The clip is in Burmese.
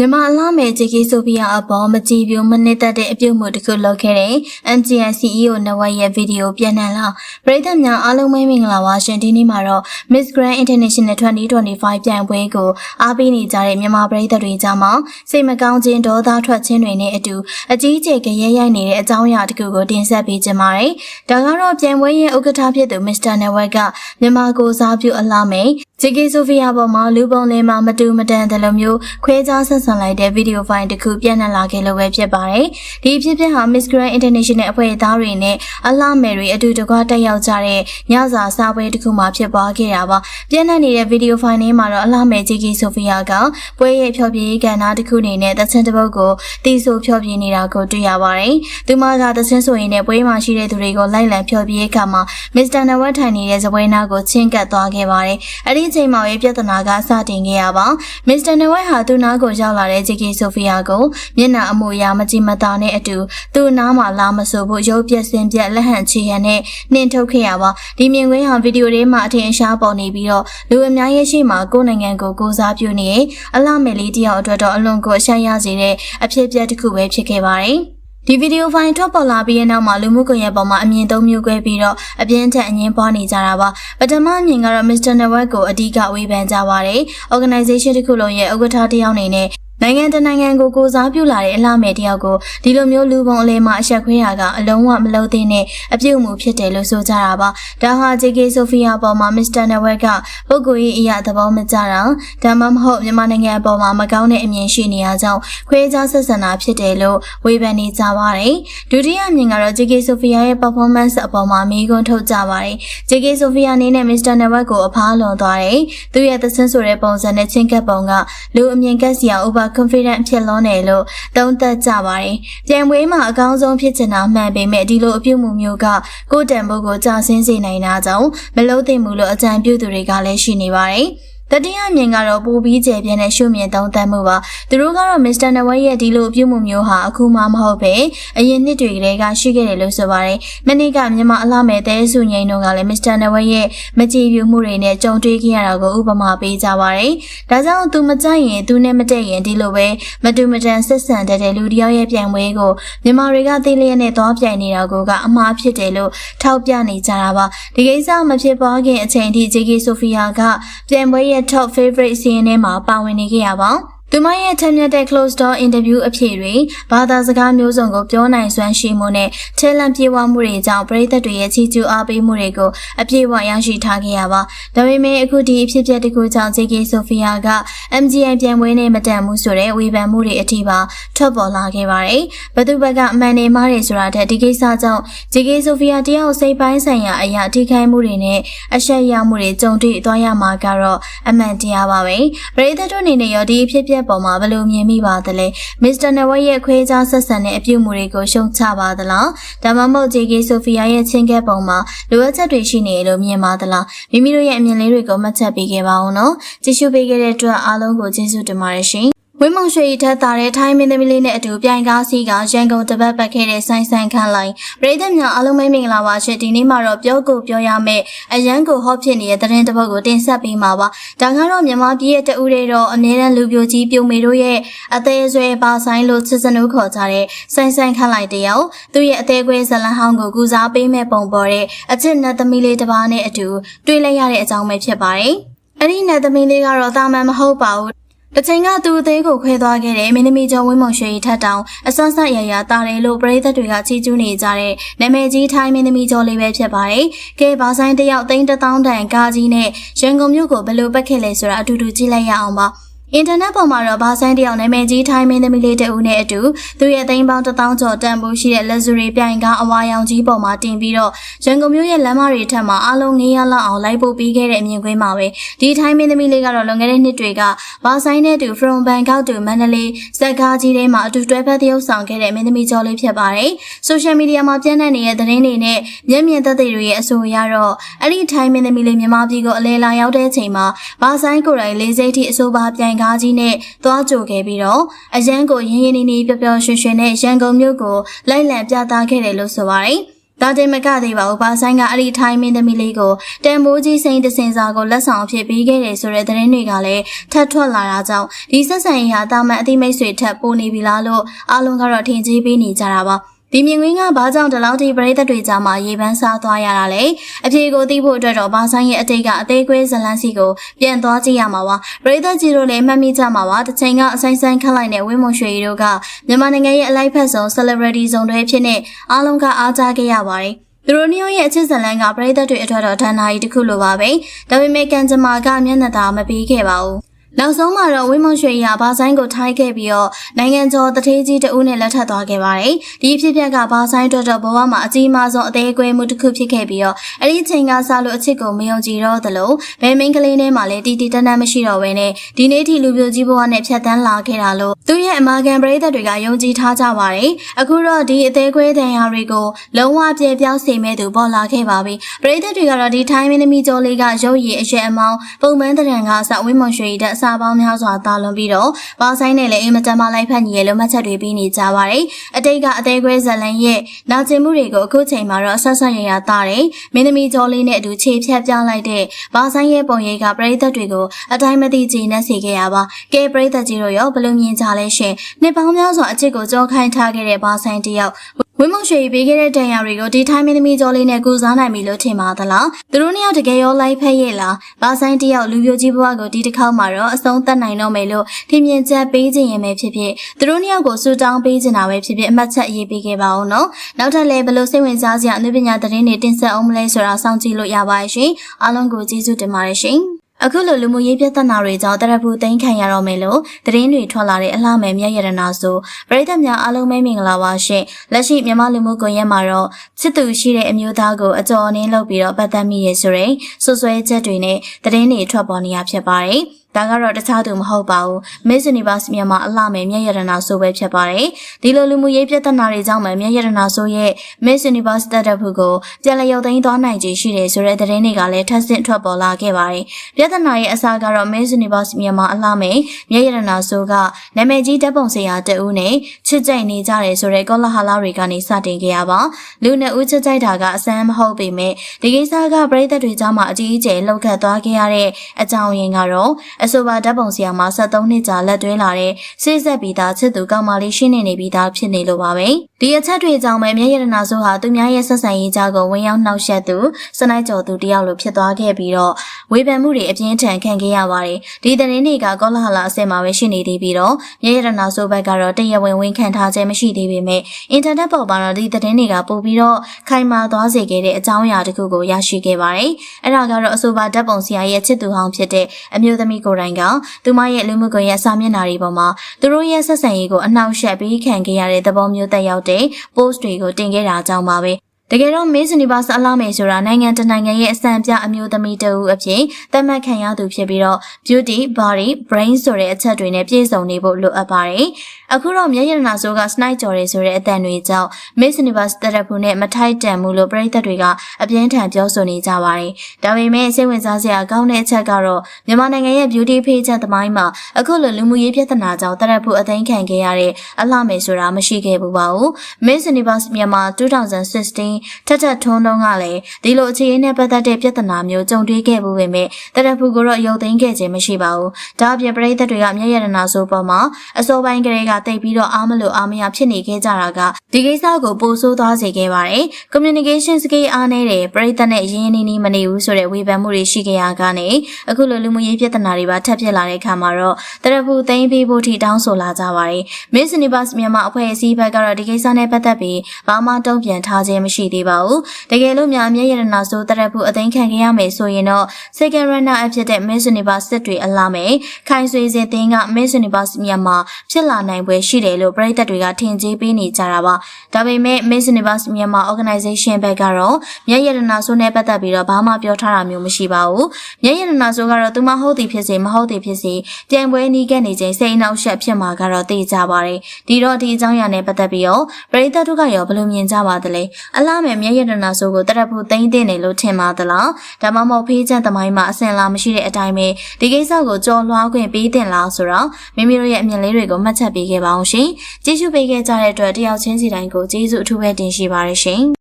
မြန်မာအလားမယ်ဂျေကီဆိုဖီယာအပေါ်မကြည်ပြူမနစ်သက်တဲ့အပြုတ်မှုတစ်ခုလုပ်ခဲ့တဲ့ MGI CEO နဝက်ရဲ့ဗီဒီယိုပြန်နှံလာပရိသတ်များအားလုံးပဲမင်္ဂလာပါရှင်ဒီနေ့မှာတော့ Miss Grand International 2025ပြိုင်ပွဲကိုအားပေးနေကြတဲ့မြန်မာပရိသတ်တွေကြားမှာစိတ်မကောင်းခြင်းဒေါသထွက်ခြင်းတွေနဲ့အတူအကြီးအကျယ်ကြရဲရိုက်နေတဲ့အကြောင်းအရာတစ်ခုကိုတင်ဆက်ပေးကြပါမယ်။ဒါကတော့ပြိုင်ပွဲရဲ့ဥက္ကဋ္ဌဖြစ်သူ Mr. Network ကမြန်မာကိုစားပြုအလားမယ် ဂျေကီဆိုဖီယာပေါ်မှာလူပုံလေးမှာမတူမတန်တယ်လို့မျိုးခွဲခြားဆက်ဆံလိုက်တဲ့ဗီဒီယိုဖိုင်တစ်ခုပြန့်နှံ့လာခဲ့လို့ပဲဖြစ်ပါတယ်။ဒီဖြစ်ဖြစ်ဟာ Miss Grand International အဖွဲ့သားတွေနဲ့အလားမယ်တွေအတူတကွတက်ရောက်ကြတဲ့ညစာစားပွဲတစ်ခုမှာဖြစ်ပွားခဲ့တာပါ။ပြန့်နှံ့နေတဲ့ဗီဒီယိုဖိုင်ထဲမှာတော့အလားမယ်ဂျေကီဆိုဖီယာကပွဲရဲ့ဖြောပြရေးကဏ္ဍတစ်ခုအနေနဲ့သချင်းတစ်ပုတ်ကိုတီးဆိုဖြောပြနေတာကိုတွေ့ရပါတယ်။သူမကသချင်းဆိုရင်လည်းပွဲမှာရှိတဲ့သူတွေကိုလိုက်လံဖြောပြရေးကမှာ Mr. Nawat ထိုင်နေတဲ့ဇပွဲနာကိုချင်းကပ်သွားခဲ့ပါတယ်။အဲ့ဒီအချိန်မှာပဲပြဿနာကစတင်ခဲ့ရပါ။ Mr. Nawat ဟာသူ့နားကိုရောက်လာတဲ့ JK Sophia ကိုမျက်နှာအမူအရာမကြည်မသာနဲ့အတူသူ့နားမှာလာမဆိုဖို့ရုပ်ပြက်စင်ပြက်လက်ဟန်ချီဟန်နဲ့နှင်ထုတ်ခဲ့ရပါ။ဒီမြင်ကွင်းဟာဗီဒီယိုထဲမှာအထင်ရှားပေါ်နေပြီးတော့လူအများရဲ့ရှိမှာကိုယ်နိုင်ငံကိုကိုစားပြုနေအလှမယ်လေးတယောက်အတွက်တော့အလွန်ကိုအရှက်ရစေတဲ့အဖြစ်အပျက်တစ်ခုပဲဖြစ်ခဲ့ပါတယ်။ ဒီဗီဒီယိုဖိုင်ထွက်ပေါ်လာပြီးတဲ့နောက်မှာလူမှုကွန်ရက်ပေါ်မှာအမြင်သုံးမျိုးကွဲပြီးတော့အပြင်းထန်အငင်းပွားနေကြတာပါပထမအမြင်ကတော့ Mr. Network ကိုအဓိကဝေဖန်ကြပါတယ် organization တစ်ခုလုံးရဲ့ဥက္ကဋ္ဌတစ်ယောက်အနေနဲ့ နိုင်ငံတနိုင်ငံကိုကိုစားပြုလာတဲ့အလှမဲ့တယောက်ကိုဒီလိုမျိုးလူပုံအလဲမှာအဆက်ခွေးရကအလုံးဝမလုံးသင့်တဲ့အပြုတ်မှုဖြစ်တယ်လို့ဆိုကြတာပါဒါဟာ JK Sophia ပေါ်မှာ Mr. Network ကပုဂ္ဂိုလ်ရေးအရာသဘောမကျတာဒါမှမဟုတ်မြန်မာနိုင်ငံအပေါ်မှာမကောင်းတဲ့အမြင်ရှိနေရကြောင်းခွဲခြားဆက်ဆံတာဖြစ်တယ်လို့ဝေဖန်နေကြပါတယ်ဒုတိယအမြင်ကတော့ JK Sophia ရဲ့ performance အပေါ်မှာမေးခွန်းထုတ်ကြပါတယ် JK Sophia အနေနဲ့ Mr. Network ကိုအဖားလွန်သွားတယ်သူရဲ့သစင်းဆိုတဲ့ပုံစံနဲ့ချင်းကပ်ပုံကလူအမြင်ကက်စရာ over confident ဖြစ်လွန်းတယ်လို့သုံးသပ်ကြပါတယ်။ပြန်ပွဲမှာအကောင်းဆုံးဖြစ်ချင်တာမှန်ပေမဲ့ဒီလိုအပြုတ်မှုမျိုးကကိုယ်တန်ဖို့ကိုကြာဆင်းစေနိုင်တာကြောင့်မလို့သိမှုလို့အကြံပြုသူတွေကလည်းရှိနေပါတယ်။ တတိယမြင်ကတော့ပိုပြီးကျယ်ပြန့်တဲ့ရှုမြင်သုံးသပ်မှုပါသူတို့ကတော့ Mr. Nawai ရဲ့ဒီလိုအပြုမှုမျိုးဟာအခုမှမဟုတ်ပဲအရင်နှစ်တွေကတည်းကရှိခဲ့တယ်လို့ဆိုပါတယ်မနေ့ကမြန်မာအလားမဲ့တဲစုငိန်တို့ကလည်း Mr. Nawai ရဲ့မကြည်ပြူမှုတွေနဲ့ကြုံတွေ့ခဲ့ရတာကိုဥပမာပေးကြပါတယ်ဒါကြောင့်သူမကြိုက်ရင်သူနဲ့မတည့်ရင်ဒီလိုပဲမတူမတန်ဆက်ဆံတတ်တဲ့လူတစ်ယောက်ရဲ့ပြိုင်ပွဲကိုမြန်မာတွေကသိလျက်နဲ့သွားပြိုင်နေတာကိုကအမှားဖြစ်တယ်လို့ထောက်ပြနေကြတာပါဒီကိစ္စမဖြစ်ပွားခင်အချိန်ထိ JK Sophia ကပြိုင်ပွဲရဲ့ top favorite စီးရင်ထဲမှာပါဝင်နေခဲ့ရပါ သူမရဲ့ထက်မြက်တဲ့ close door interview အဖြစ်တွေဘာသာစကားမျိုးစုံကိုပြောနိုင်စွမ်းရှိမှုနဲ့ချဲလန့်ပြေဝမှုတွေကြောင့်ပရိသတ်တွေရဲ့ချီးကျူးအားပေးမှုတွေကိုအပြည့်အဝရရှိထားခဲ့ရပါဒါပေမဲ့အခုဒီအဖြစ်အပျက်တစ်ခုကြောင့် JK Sophia က MGI ပြန်ပွဲနဲ့မတန်ဘူးဆိုတဲ့ဝေဖန်မှုတွေအထိပါထွက်ပေါ်လာခဲ့ပါတယ်ဘသူဘက်ကအမှန်နေမှားတယ်ဆိုတာတဲ့ဒီကိစ္စကြောင့် JK Sophia တယောက်စိတ်ပိုင်းဆိုင်ရာအရာထိခိုက်မှုတွေနဲ့အဆက်ရမှုတွေကြုံတွေ့သွားရမှာကတော့အမှန်တရားပါပဲပရိသတ်တို့အနေနဲ့ရောဒီအဖြစ်အပျက်ပေါ်မှာဘယ်လိုမြင်မိပါသလဲမစ္စတာနဝက်ရဲ့ခွဲခြားဆက်ဆံတဲ့အပြုအမူတွေကိုရှုံချပါသလားဒါမှမဟုတ် JK ဆိုဖီယာရဲ့ချင်းကဲပုံမှာလိုအပ်ချက်တွေရှိနေလို့မြင်ပါသလားမိမိတို့ရဲ့အမြင်လေးတွေကိုမှတ်ချက်ပေးခဲ့ပါဦးနော်ကြည့်ရှုပေးခဲ့တဲ့အတွက်အားလုံးကိုကျေးဇူးတင်ပါတယ်ရှင် ဝင်းမောင်ရွှေထက်တာတဲ့ထိုင်းမင်းသမီးလေးနဲ့အတူပြိုင်ကားစီးကရန်ကုန်တပတ်ပတ်ခဲ့တဲ့ဆိုင်ဆိုင်ခန့်လိုက်ပရိသတ်များအားလုံးပဲမင်္ဂလာပါရှင်ဒီနေ့မှာတော့ပြောကိုပြောရမယ့်အရန်ကိုဟော့ဖြစ်နေတဲ့သတင်းတစ်ပုဒ်ကိုတင်ဆက်ပေးမှာပါဒါကတော့မြန်မာပြည်ရဲ့တဦးတွေတော့အမြဲတမ်းလူပြိုကြီးပြုံမေတို့ရဲ့အသေးဆွဲပါဆိုင်လို့ချစ်စနုခေါ်ကြတဲ့ဆိုင်ဆိုင်ခန့်လိုက်တယောက်သူ့ရဲ့အသေးကွဲဇလန်ဟောင်းကိုကူစားပေးမဲ့ပုံပေါ်တဲ့အချစ်နတ်သမီးလေးတစ်ပါးနဲ့အတူတွေ့လိုက်ရတဲ့အကြောင်းပဲဖြစ်ပါတယ်အဲ့ဒီနတ်သမီးလေးကတော့တာမန်မဟုတ်ပါဘူး တချိန်ကသူအသေးကိုခွဲသွားခဲ့တဲ့မင်းသမီးကျော်ဝင်းမောင်ရွှေထက်တောင်အစွမ်းဆက်ရရတာတယ်လို့ပရိသတ်တွေကချီးကျူးနေကြတဲ့နာမည်ကြီးထိုင်းမင်းသမီးကျော်လေးပဲဖြစ်ပါတယ်။ကဲဘာဆိုင်တယောက်သိန်းတစ်သောင်းတန်ကားကြီးနဲ့ရန်ကုန်မြို့ကိုဘယ်လိုပတ်ခဲ့လဲဆိုတာအတူတူကြည့်လိုက်ရအောင်ပါ။ အင်တာနက်ပေါ်မှာတော့ဘာဆိုင်တယောက်နာမည်ကြီးထိုင်းမင်းသမီးလေးတဦးနဲ့အတူသူရဲ့သိန်းပေါင်း1000ကျော်တန်ဖိုးရှိတဲ့ luxury ပြိုင်ကားအဝါရောင်ကြီးပေါ်မှာတင်ပြီးတော့ရန်ကုန်မြို့ရဲ့လမ်းမတွေထက်မှာအလုံး900လောက်အောင်လိုက်ပို့ပြီးခဲ့တဲ့အမြင်ကွင်းမှာပဲဒီထိုင်းမင်းသမီးလေးကတော့လွန်ခဲ့တဲ့နှစ်တွေကဘာဆိုင်နဲ့တူ from Bangkok to Mandalay ဇက်ကားကြီးထဲမှာအတူတွဲဖက်သရုပ်ဆောင်ခဲ့တဲ့မင်းသမီးကျော်လေးဖြစ်ပါတယ်။ social media မှာပြန့်နှံ့နေတဲ့သတင်းတွေနဲ့မျက်မြင်သက်သေတွေရဲ့အဆိုအရတော့အဲ့ဒီထိုင်းမင်းသမီးလေးမြန်မာပြည်ကိုအလဲလာရောက်တဲ့အချိန်မှာဘာဆိုင်ကိုယ်တိုင်လေးစိတ်ထိအဆိုပါပြိုင်ကားကြီးနဲ့သွားကြိုခဲ့ပြီးတော့အရန်ကိုရင်းရင်းနှီးနှီးပျော်ပျော်ရွှင်ရွှင်နဲ့ရန်ကုန်မြို့ကိုလိုက်လံပြသခဲ့တယ်လို့ဆိုပါတယ်။မဒါတင်မကသေးပါဘူးဘာဆိုင်ကအဲ့ဒီထိုင်းမင်းသမီးလေးကိုတန်မိုးကြီးစိန်တစင်စာကိုလက်ဆောင်အဖြစ်ပေးခဲ့တယ်ဆိုတဲ့သတင်းတွေကလည်းထပ်ထွက်လာတာကြောင့်ဒီဆက်ဆံရေးဟာတာမန်အသိမိတ်ဆွေထက်ပိုနေပြီလားလို့အားလုံးကတော့ထင်ကြီးပေးနေကြတာပါ ဒီမြင်ကွင်းကဘာကြောင့်ဒီလောက်ထိပရိသတ်တွေကြားမှာရေပန်းစားသွားရတာလဲအဖြေကိုသိဖို့အတွက်တော့ဘာဆိုင်ရဲ့အတိတ်ကအသေးကွဲဇလန်းစီကိုပြန်သွားကြည့်ရမှာပါပရိသတ်ကြီးတို့လည်းမှတ်မိကြမှာပါတစ်ချိန်ကအဆိုင်ဆိုင်ခတ်လိုက်တဲ့ဝင်းမွန်ရွှေရီတို့ကမြန်မာနိုင်ငံရဲ့အလိုက်ဖက်ဆုံး celebrity ဇုံတွေဖြစ်နေအားလုံးကအားကြခဲ့ရပါတယ်သူတို့မျိုးရဲ့အချစ်ဇလန်းကပရိသတ်တွေအထွတ်တော်ဌာနကြီးတစ်ခုလိုပါပဲဒါပေမဲ့ကန်ဂျမာကမျက်နှာသာမပေးခဲ့ပါဘူး နောက်ဆုံးမှာတော့ဝင်းမွန်ရွှေရဘာဆိုင်ကိုထိုင်းခဲ့ပြီးတော့နိုင်ငံကျော်တထေးကြီးတဦးနဲ့လက်ထပ်သွားခဲ့ပါတယ်။ဒီဖြစ်ပျက်ကဘာဆိုင်အတွက်တော့ဘဝမှာအကြီးမားဆုံးအသေးအကွဲမှုတစ်ခုဖြစ်ခဲ့ပြီးတော့အဲ့ဒီချိန်ကစလို့အချစ်ကိုမယုံကြည်တော့သလိုဘယ်မင်းကလေးနဲ့မှလည်းတီတီတန်းတန်းမရှိတော့ဘဲနဲ့ဒီနေ့ထိလူပြိုကြီးဘဝနဲ့ဖြတ်တန်းလာခဲ့တာလို့သူရဲ့အမာကန်ပရိသတ်တွေကယုံကြည်ထားကြပါတယ်။အခုတော့ဒီအသေးကွဲတန်ရာတွေကိုလုံးဝပြေပြောင်းစေမဲ့သူပေါ်လာခဲ့ပါပြီ။ပရိသတ်တွေကတော့ဒီထိုင်းမင်းသမီးကျော်လေးကရုပ်ရည်အရွယ်အမောင်းပုံမှန်တရံကစဝင်းမွန်ရွှေတဲ့အစာပေါင်းများစွာတာလွန်ပြီးတော့ဘာဆိုင်နဲ့လည်းအင်မတန်မှလိုက်ဖက်ညီရဲ့လိုမှတ်ချက်တွေပြီးနေကြပါတယ်။အတိတ်ကအသေးကွဲဇလန်ရဲ့နာကျင်မှုတွေကိုအခုချိန်မှာတော့ဆက်ဆက်ရရတာတယ်။မင်းသမီးကျော်လေးနဲ့အတူခြေဖြတ်ပြလိုက်တဲ့ဘာဆိုင်ရဲ့ပုံရိပ်ကပရိသတ်တွေကိုအတိုင်းမသိကြည်နဲ့စေခဲ့ရပါ။ကဲပရိသတ်ကြီးတို့ရောဘယ်လိုမြင်ကြလဲရှင်။နှစ်ပေါင်းများစွာအချစ်ကိုကြောခိုင်းထားခဲ့တဲ့ဘာဆိုင်တယောက် ဝင်းမုံရွှေပေးခဲ့တဲ့တန်ရာတွေကိုဒီထိုင်းမင်းသမီးကျော်လေးနဲ့ကူစားနိုင်ပြီလို့ထင်ပါသလားသူတို့နှစ်ယောက်တကယ်ရောလိုက်ဖက်ရဲ့လားဘာဆိုင်တယောက်လူပြိုကြီးဘဝကိုဒီတစ်ခေါက်မှာတော့အဆုံးသတ်နိုင်တော့မယ်လို့ထင်မြင်ချက်ပေးခြင်းရင်ပဲဖြစ်ဖြစ်သူတို့နှစ်ယောက်ကိုစူတောင်းပေးခြင်းတာပဲဖြစ်ဖြစ်အမှတ်ချက်အရေးပေးခဲ့ပါအောင်နော်နောက်ထပ်လည်းဘယ်လိုစိတ်ဝင်စားစရာအနုပညာသတင်းတွေတင်ဆက်အောင်မလဲဆိုတာစောင့်ကြည့်လို့ရပါရဲ့ရှင်အားလုံးကိုကျေးဇူးတင်ပါတယ်ရှင် အခုလိုလူမှုရေးပြဿနာတွေကြောင့်တရဖူသိမ်းခံရတော့မယ်လို့သတင်းတွေထွက်လာတဲ့အလှမယ်မြတ်ရတနာဆိုပရိသတ်များအားလုံးပဲမင်္ဂလာပါရှင်လက်ရှိမြန်မာလူမှုကွန်ရက်မှာတော့ချစ်သူရှိတဲ့အမျိုးသားကိုအကြော်အနှင်းလုပ်ပြီးတော့ပတ်သက်မိရဆိုရင်ဆွဆွဲချက်တွေနဲ့သတင်းတွေထွက်ပေါ်နေရဖြစ်ပါတယ်ဒါကတော့တခြားသူမဟုတ်ပါဘူး Miss Universe မြန်မာအလှမယ်မြတ်ရတနာဆိုပဲဖြစ်ပါတယ်ဒီလိုလူမှုရေးပြဿနာတွေကြောင့်မှမြတ်ရတနာဆိုရဲ့ Miss Universe တက်တဲ့ဖို့ကိုပြန်လည်ရုပ်သိမ်းသွားနိုင်ခြေရှိတယ်ဆိုတဲ့သတင်းတွေကလည်းထပ်ဆင့်ထွက်ပေါ်လာခဲ့ပါတယ်ပြဿနာရဲ့အစကတော့ Miss Universe မြန်မာအလှမယ်မြတ်ရတနာဆိုကနာမည်ကြီးတပ်ပုံစရာတဦးနဲ့ချစ်ကြိုက်နေကြတယ်ဆိုတဲ့ကောလဟာလတွေကနေစတင်ခဲ့ရပါလူနဲ့ဦးချစ်ကြိုက်တာကအစမ်းမဟုတ်ပေမဲ့ဒီကိစ္စကပြည်သက်တွေကြားမှာအကြီးအကျယ်လှုပ်ခတ်သွားခဲ့ရတဲ့အကြောင်းရင်းကတော့အဆိုပါဓာတ်ပုံဆရာမှာ73နှစ်ကြာလက်တွဲလာတဲ့စိစက်ပြီးသားချစ်သူကောင်မလေးရှင်းနေနေပြီးသားဖြစ်နေလို့ပါပဲဒီအချက်တွေကြောင့်ပဲမြရရနာဆိုဟာသူများရဲ့ဆက်ဆံရေးကြားကိုဝင်ရောက်နှောက်ယှက်သူစနိုက်ကျော်သူတယောက်လိုဖြစ်သွားခဲ့ပြီးတော့ဝေဖန်မှုတွေအပြင်းထန်ခံခဲ့ရပါတယ်ဒီသတင်းတွေကကောလာဟလာအစင်မှာပဲရှိနေသေးပြီးတော့မြရရနာဆိုဘက်ကတော့တရားဝင်ဝန်ခံထားခြင်းမရှိသေးပေမဲ့အင်တာနက်ပေါ်မှာတော့ဒီသတင်းတွေကပို့ပြီးတော့ခိုင်မာသွားစေခဲ့တဲ့အကြောင်းအရာတစ်ခုကိုရရှိခဲ့ပါတယ်အဲ့ဒါကတော့အဆိုပါဓာတ်ပုံဆရာရဲ့ချစ်သူဟောင်းဖြစ်တဲ့အမျိုးသမီးကိုယ်တိုင်ကသူမရဲ့လူမှုကွန်ရက်စာမျက်နှာတွေပေါ်မှာသူတို့ရဲ့ဆက်ဆံရေးကိုအနှောက်အယှက်ပြီးခံခဲ့ရတဲ့သဘောမျိုးတက်ရောက်တဲ့ post တွေကိုတင်ခဲ့တာကြောင့်ပါပဲ တကယ်တော့ Miss Universe အလားမယ်ဆိုတာနိုင်ငံတကာနိုင်ငံရဲ့အစံပြအမျိုးသမီးတဦးအဖြစ်သတ်မှတ်ခံရသူဖြစ်ပြီးတော့ beauty, body, brain ဆိုတဲ့အချက်တွေနဲ့ပြည့်စုံနေဖို့လိုအပ်ပါတယ်။အခုတော့မျက်ရည်နာဆိုးက snipe ကြော်တယ်ဆိုတဲ့အတန်တွေကြောင့် Miss Universe တရက်ဖူနဲ့မထိုက်တန်ဘူးလို့ပြည်သက်တွေကအပြင်းထန်ပြောဆိုနေကြပါတယ်။ဒါပေမဲ့စိတ်ဝင်စားစရာကောင်းတဲ့အချက်ကတော့မြန်မာနိုင်ငံရဲ့ beauty page သမိုင်းမှာအခုလိုလူမှုရေးပြဿနာကြောင့်တရက်ဖူအသိမ်းခံခဲ့ရတဲ့အလှမယ်ဆိုတာမရှိခဲ့ဘူးပါဘူး။ Miss Universe မြန်မာ2016ထက်ထက်ထွန်းတုံးကလည်းဒီလိုအခြေအနေနဲ့ပတ်သက်တဲ့ပြဿနာမျိုးကြုံတွေ့ခဲ့မှုပဲမဲ့တရဖူကိုတော့ရုပ်သိမ်းခဲ့ခြင်းမရှိပါဘူး။ဒါအပြင်ပရိသတ်တွေကမျက်ရတနာဆိုပေါ်မှာအစောပိုင်းကလေးကတိတ်ပြီးတော့အားမလို့အားမရဖြစ်နေခဲ့ကြတာကဒီကိစ္စကိုပိုဆိုးသွားစေခဲ့ပါတယ်။ communication skill အားနည်းတယ်ပရိသတ်နဲ့ရင်းရင်းနှီးနှီးမနေဘူးဆိုတဲ့ဝေဖန်မှုတွေရှိခဲ့ရကနေအခုလိုလူမှုရေးပြဿနာတွေပါထပ်ဖြစ်လာတဲ့အခါမှာတော့တရဖူသိမ်းပေးဖို့ထိတောင်းဆိုလာကြပါတယ်။ Miss Universe မြန်မာအဖွဲ့အစည်းဘက်ကတော့ဒီကိစ္စနဲ့ပတ်သက်ပြီးဘာမှတုံ့ပြန်ထားခြင်းမရှိသေးပါဘူး။တကယ်လို့များအမျက်ရတနာဆိုတရက်ဖို့အသိခံခဲ့ရမယ်ဆိုရင်တော့ second runner up ဖြစ်တဲ့ Miss Universe စစ်တွေအလားမယ်ခိုင်ဆွေစင်တင်က Miss Universe မြန်မာဖြစ်လာနိုင်ပွဲရှိတယ်လို့ပြည်သက်တွေကထင်ကြေးပေးနေကြတာပါ။ဒါပေမဲ့ Miss Universe မြန်မာ organization ဘက်ကတော့မျက်ရတနာဆိုနဲ့ပတ်သက်ပြီးတော့ဘာမှပြောထားတာမျိုးမရှိပါဘူး။မျက်ရတနာဆိုကတော့သူမဟုတ်သည်ဖြစ်စေမဟုတ်သည်ဖြစ်စေပြိုင်ပွဲနီးခဲ့နေချိန်စိတ်အနှောက်အယှက်ဖြစ်မှာကတော့သိကြပါတယ်။ဒီတော့ဒီအကြောင်းအရာနဲ့ပတ်သက်ပြီးတော့ပြည်သက်တို့ကရောဘယ်လိုမြင်ကြပါသလဲ။အလားမဲ့မျက်ရတနာဆိုကိုတရက်ဖို့သိမ့်တင်တယ်လို့ထင်ပါသလားဒါမှမဟုတ်ဖေးချမ်းသမိုင်းမှာအစင်လာမရှိတဲ့အတိုင်းပဲဒီကိစ္စကိုကြော်လွှားခွင့်ပေးတင်လားဆိုတော့မိမိတို့ရဲ့အမြင်လေးတွေကိုမှတ်ချက်ပေးခဲ့ပါအောင်ရှင်ကြည့်ရှုပေးခဲ့ကြတဲ့အတွက်တယောက်ချင်းစီတိုင်းကိုကျေးဇူးအထူးပဲတင်ရှိပါရရှင်